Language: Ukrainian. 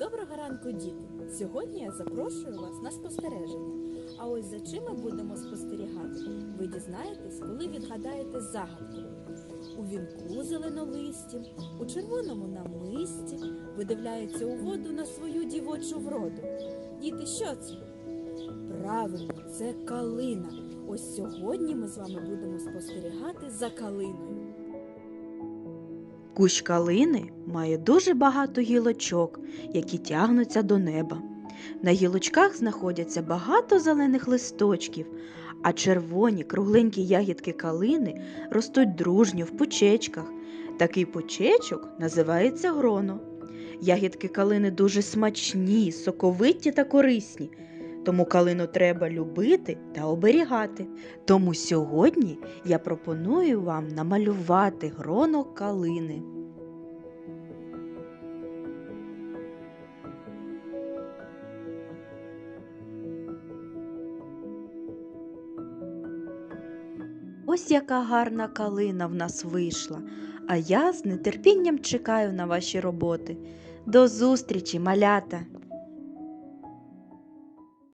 Доброго ранку, діти! Сьогодні я запрошую вас на спостереження. А ось за чим ми будемо спостерігати, ви дізнаєтесь, коли відгадаєте загадку. У вінку зеленолистім, у червоному намисті видивляється у воду на свою дівочу вроду. Діти, що це? Правильно, це калина. Ось сьогодні ми з вами будемо спостерігати за калиною. Кущ калини має дуже багато гілочок, які тягнуться до неба. На гілочках знаходяться багато зелених листочків, а червоні кругленькі ягідки калини ростуть дружньо в пучечках. Такий пучечок називається гроно. Ягідки калини дуже смачні, соковиті та корисні. Тому калину треба любити та оберігати. Тому сьогодні я пропоную вам намалювати гроно калини. Ось яка гарна калина в нас вийшла, а я з нетерпінням чекаю на ваші роботи. До зустрічі, малята!